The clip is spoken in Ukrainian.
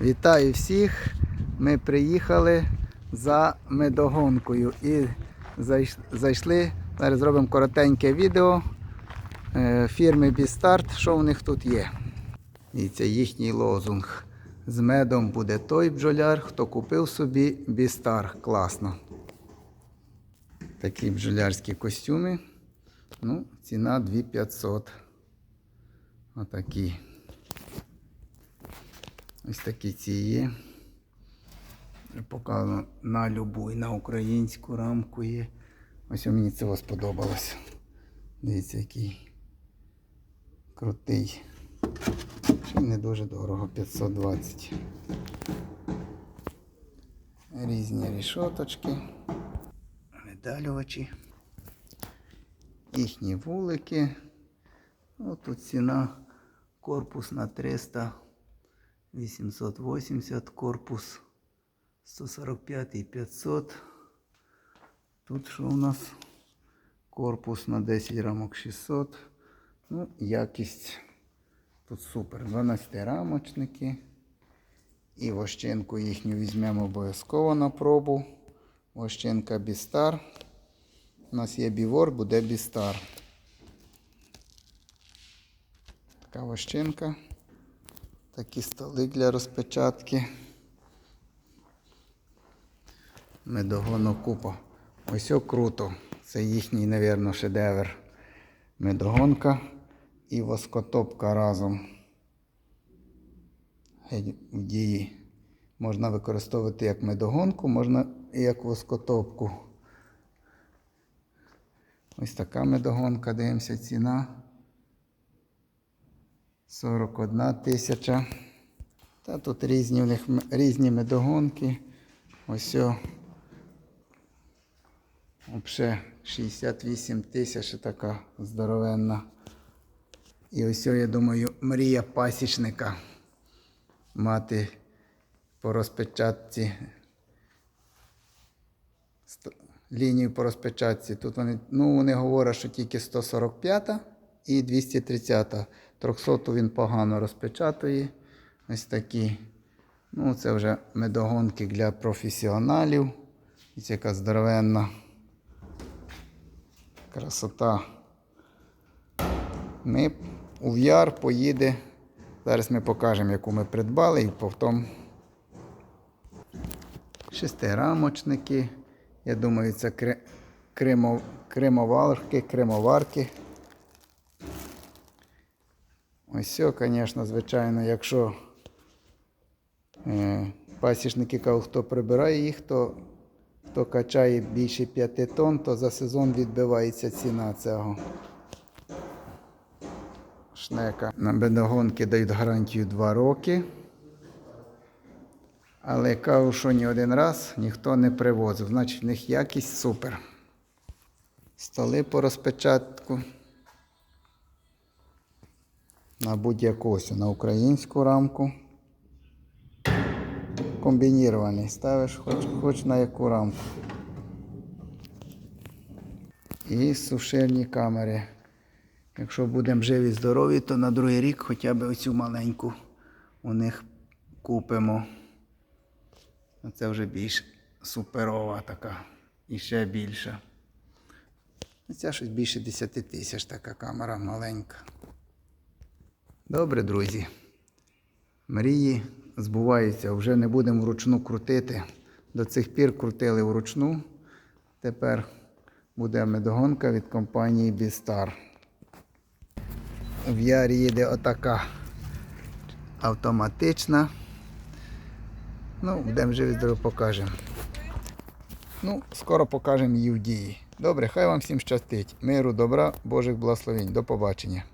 Вітаю всіх! Ми приїхали за медогонкою і зайшли. Зараз зробимо коротеньке відео е, фірми Бістарт, що в них тут є. І це їхній лозунг. З медом буде той бджоляр, хто купив собі Бістар. Класно. Такі бджолярські костюми. Ну, ціна 2500. Отакі. Ось такі ці є. Показано на любу і на українську рамку є. Ось мені цього сподобалось. Дивіться, який крутий. Ще не дуже дорого, 520. Різні рішоточки, медалювачі, їхні вулики. Ну, тут ціна корпус на 300, 880, корпус 145 і 500. Тут що у нас? Корпус на 10 рамок 600. Ну, якість тут супер. 12 рамочники. І вощинку їхню візьмемо обов'язково на пробу. Вощинка Бістар. У нас є бівор, буде Бістар. Така вощинка. Такі столи для розпечатки. Медогону купа. Ось круто. Це їхній, мабуть, шедевр. Медогонка і воскотопка разом. В дії. Можна використовувати як медогонку, можна і як воскотопку. Ось така медогонка, дивимося, ціна. 41 тисяча. Та тут різні в них різні медогонки. Ось. Взагалі 68 тисяч така здоровенна. І ось, о, я думаю, мрія пасічника мати по розпечатці лінію по розпечатці. Тут вони, ну, вони говорять, що тільки 145 і 230. 300 він погано розпечатує. Ось такі. Ну, це вже медогонки для професіоналів. Це яка здоровенна красота. Ми у VR поїде. Зараз ми покажемо, яку ми придбали, і потім шестирамочники. Я думаю, це кри- кримо- кремоварки, кремоварки. Ось звісно, звичайно, якщо е, пасічники хто прибирає їх, то хто качає більше 5 тонн, то за сезон відбивається ціна цього шнека. На бедогонки дають гарантію 2 роки. Але кажу, що ні один раз ніхто не привозив. Значить, в них якість супер. Столи по розпечатку. На будь-яку на українську рамку. Комбінірований. Ставиш хоч, хоч на яку рамку. І сушильні камери. Якщо будемо живі здорові, то на другий рік хоча б оцю маленьку у них купимо. Це вже більш суперова така. І ще більша. Це щось більше 10 тисяч така камера маленька. Добре, друзі. Мрії збуваються. Вже не будемо вручну крутити. До цих пір крутили вручну. Тепер буде медогонка від компанії Бістар. В ярі їде отака автоматична. Ну, будемо вже здорово покажемо. Ну, скоро покажемо її в дії. Добре, хай вам всім щастить. Миру, добра, Божих благословень. До побачення.